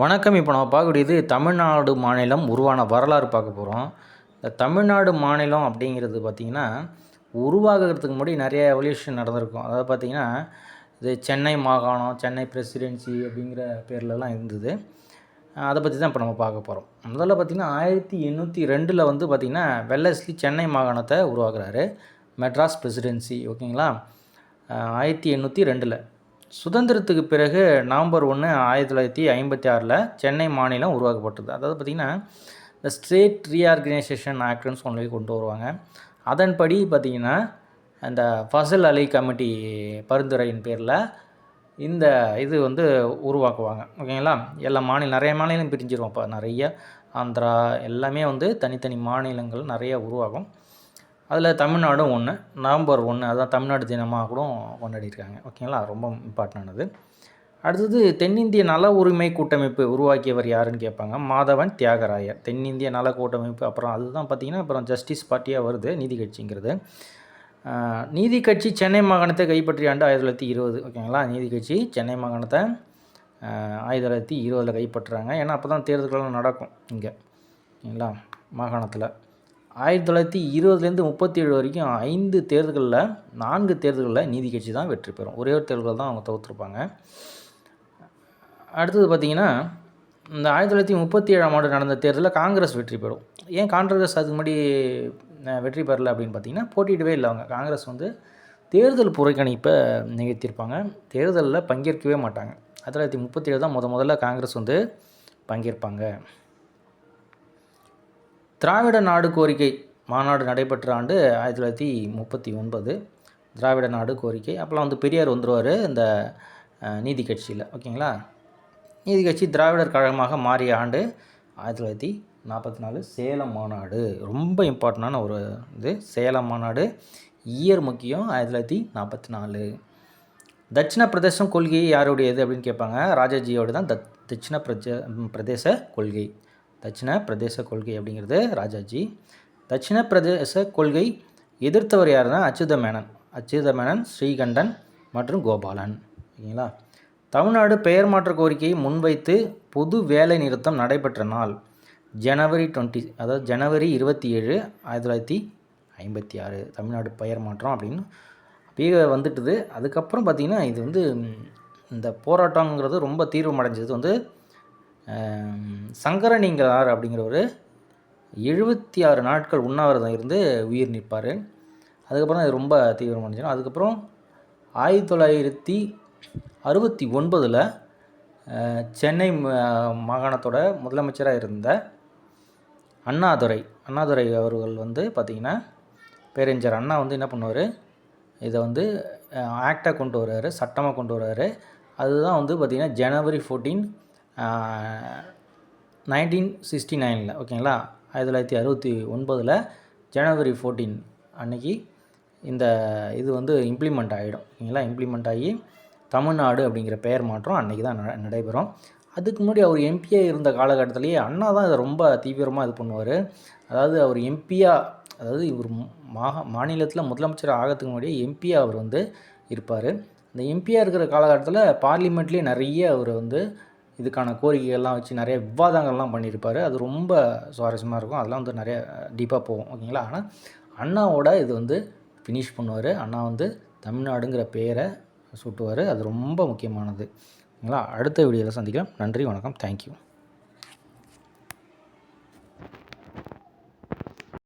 வணக்கம். இப்போ நம்ம பார்க்கக்கூடியது தமிழ்நாடு மாநிலம் உருவான வரலாறு பார்க்க போகிறோம் இந்த தமிழ்நாடு மாநிலம் அப்படிங்கிறது பார்த்திங்கன்னா உருவாகிறதுக்கு முன்னாடி நிறைய எவல்யூஷன் நடந்திருக்கும். அதாவது பார்த்திங்கன்னா இது சென்னை மாகாணம் சென்னை பிரசிடென்சி அப்படிங்கிற பேர்லலாம் இருந்தது. அதை பற்றி தான் இப்போ நம்ம பார்க்க போகிறோம் முதல்ல பார்த்திங்கன்னா ஆயிரத்தி எண்ணூற்றி ரெண்டில் வந்து பார்த்திங்கன்னா வெள்ளஸ்லி சென்னை மாகாணத்தை உருவாக்குறாரு. மெட்ராஸ் பிரசிடென்சி ஓகேங்களா? ஆயிரத்தி எண்ணூற்றி ரெண்டில். சுதந்திரத்துக்கு பிறகு நவம்பர் ஒன்று ஆயிரத்தி தொள்ளாயிரத்தி ஐம்பத்தி ஆறில் சென்னை மாநிலம் உருவாக்கப்பட்டது. அதாவது பார்த்திங்கன்னா இந்த ஸ்டேட் ரீஆர்கனைசேஷன் ஆக்ட்னு சொல்லி கொண்டு வருவாங்க. அதன்படி பார்த்திங்கன்னா அந்த ஃபசல் அலி கமிட்டி பரிந்துரையின் பேரில் இந்த இது வந்து உருவாக்குவாங்க. ஓகேங்களா? எல்லா மாநிலம் நிறைய மாநிலம் பிரிஞ்சிருவோம் இப்போ நிறைய ஆந்திரா எல்லாமே வந்து தனித்தனி மாநிலங்கள் நிறைய உருவாகும். அதில் தமிழ்நாடும் ஒன்று நவம்பர் ஒன்று அதான் தமிழ்நாடு தினமாக கூட கொண்டாடிருக்காங்க ஓகேங்களா? ரொம்ப இம்பார்ட்டண்டானது. அடுத்தது தென்னிந்திய நல உரிமை கூட்டமைப்பு உருவாக்கியவர் யாருன்னு கேட்பாங்க. மாதவன் தியாகராயர். தென்னிந்திய நல கூட்டமைப்பு அப்புறம் அதுதான் பார்த்திங்கன்னா அப்புறம் ஜஸ்டிஸ் பார்ட்டியாக வருது நீதி கட்சிங்கிறது. நீதி கட்சி சென்னை மாகாணத்தை கைப்பற்றிய ஆண்டு ஆயிரத்தி தொள்ளாயிரத்தி இருபது ஓகேங்களா? நீதி கட்சி சென்னை மாகாணத்தை ஆயிரத்தி தொள்ளாயிரத்தி இருபதில் கைப்பற்றுறாங்க. ஏன்னா அப்போ தான் தேர்தல்கள்லாம் நடக்கும் இங்கே ஓகேங்களா? மாகாணத்தில். ஆயிரத்தி தொள்ளாயிரத்தி இருபதுலேருந்து முப்பத்தி ஏழு வரைக்கும் ஐந்து தேர்தல்களில் நான்கு தேர்தல்களில் நீதி கட்சி தான் வெற்றி பெறும். ஒரே ஒரு தேர்தல் தான் அவங்க தவிர்த்துருப்பாங்க. அடுத்தது பார்த்திங்கன்னா இந்த ஆயிரத்தி தொள்ளாயிரத்தி முப்பத்தி ஏழாம் ஆண்டு நடந்த தேர்தலில் காங்கிரஸ் வெற்றி பெறும். ஏன் காங்கிரஸ் அதுக்கு முன்னாடி வெற்றி பெறலை அப்படின்னு பார்த்தீங்கன்னா போட்டியிடவே இல்லை அவங்க. காங்கிரஸ் வந்து தேர்தல் புறக்கணிப்பை நிகழ்த்தியிருப்பாங்க. தேர்தலில் பங்கேற்கவே மாட்டாங்க. ஆயிரத்தி தொள்ளாயிரத்தி முப்பத்தி ஏழு தான் முத முதல்ல காங்கிரஸ் வந்து பங்கேற்பாங்க. திராவிட நாடு கோரிக்கை மாநாடு நடைபெற்ற ஆண்டு ஆயிரத்தி தொள்ளாயிரத்தி முப்பத்தி ஒன்பது. திராவிட நாடு கோரிக்கை. அப்போலாம் வந்து பெரியார் வந்துடுவார் இந்த நீதி கட்சியில். ஓகேங்களா? நீதி கட்சி திராவிடர் கழகமாக மாறிய ஆண்டு ஆயிரத்தி தொள்ளாயிரத்தி நாற்பத்தி நாலு சேலம் மாநாடு. ரொம்ப இம்பார்ட்டண்டான ஒரு இது. சேலம் மாநாடு இயர் முக்கியம் ஆயிரத்தி தொள்ளாயிரத்தி நாற்பத்தி நாலு. தட்சிண பிரதேசம் கொள்கை யாருடையது அப்படின்னு கேட்பாங்க. ராஜாஜியோடு தான் தத் தட்சிண பிரஜ பிரதேச கொள்கை. தட்சிண பிரதேச கொள்கை அப்படிங்கிறது ராஜாஜி. தட்சிண பிரதேச கொள்கை எதிர்த்தவர் யாருன்னா அச்சுத மேனன் அச்சுத மேனன் ஸ்ரீகண்டன் மற்றும் கோபாலன். ஓகேங்களா? தமிழ்நாடு பெயர் மாற்ற கோரிக்கையை முன்வைத்து பொது வேலை நிறுத்தம் நடைபெற்ற நாள் ஜனவரி டுவெண்ட்டி அதாவது ஜனவரி இருபத்தி ஏழு ஆயிரத்தி தொள்ளாயிரத்தி ஐம்பத்தி ஆறு. தமிழ்நாடு பெயர் மாற்றம் அப்படின்னு அப்படியே வந்துட்டுது. அதுக்கப்புறம் பார்த்திங்கன்னா இது வந்து இந்த போராட்டங்கிறது ரொம்ப தீவிரமடைஞ்சது வந்து சங்கரனிங்கிறார் அப்படிங்கிறவர் எழுபத்தி ஆறு நாட்கள் உண்ணாவிரதம் இருந்து உயிர் நிற்பார் அதுக்கப்புறம் அது ரொம்ப தீவிரமானது அதுக்கப்புறம் ஆயிரத்தி தொள்ளாயிரத்தி அறுபத்தி ஒன்பதில் சென்னை மாகாணத்தோட முதலமைச்சராக இருந்த அண்ணாதுரை அண்ணாதுரை அவர்கள் வந்து பார்த்திங்கன்னா பேரறிஞர் அண்ணா வந்து என்ன பண்ணுவார்? இதை வந்து ஆக்டாக கொண்டு வர்றாரு சட்டமாக கொண்டு வர்றாரு அதுதான் வந்து பார்த்திங்கன்னா ஜனவரி ஃபோர்டீன் நைன்டீன் சிக்ஸ்டி நைனில் ஓகேங்களா? ஆயிரத்தி தொள்ளாயிரத்தி அறுபத்தி ஒன்பதில் ஜனவரி ஃபோர்டீன் அன்னைக்கு இந்த இது வந்து இம்ப்ளிமெண்ட் ஆகிடும் ஓகேங்களா? இம்ப்ளிமெண்ட் ஆகி தமிழ்நாடு அப்படிங்கிற பெயர் மாற்றம் அன்றைக்கி தான் நடைபெறும். அதுக்கு முன்னாடி அவர் எம்பியாக இருந்த காலகட்டத்திலேயே அண்ணா தான் இதை ரொம்ப தீவிரமாக இது பண்ணுவார். அதாவது அவர் எம்பியாக அதாவது இவர் மாக மாநிலத்தில் முதலமைச்சர் ஆகிறதுக்கு முன்னாடி எம்பியாக அவர் வந்து இருப்பார். இந்த எம்பியாக இருக்கிற காலகட்டத்தில் பார்லிமெண்ட்லேயே நிறைய அவர் வந்து இதுக்கான கோரிக்கைகள்லாம் வச்சு நிறைய விவாதங்கள்லாம் பண்ணியிருப்பார். அது ரொம்ப சுவாரஸ்யமாக இருக்கும். அதெல்லாம் வந்து நிறைய டீப்பாக போகும். ஓகேங்களா? ஆனால் அண்ணாவோட இது வந்து ஃபினிஷ் பண்ணுவார். அண்ணா வந்து தமிழ்நாடுங்கிற பேரை சுட்டுவார். அது ரொம்ப முக்கியமானது. ஓகேங்களா? அடுத்த வீடியோவில் சந்திக்கலாம். நன்றி வணக்கம். தேங்க்யூ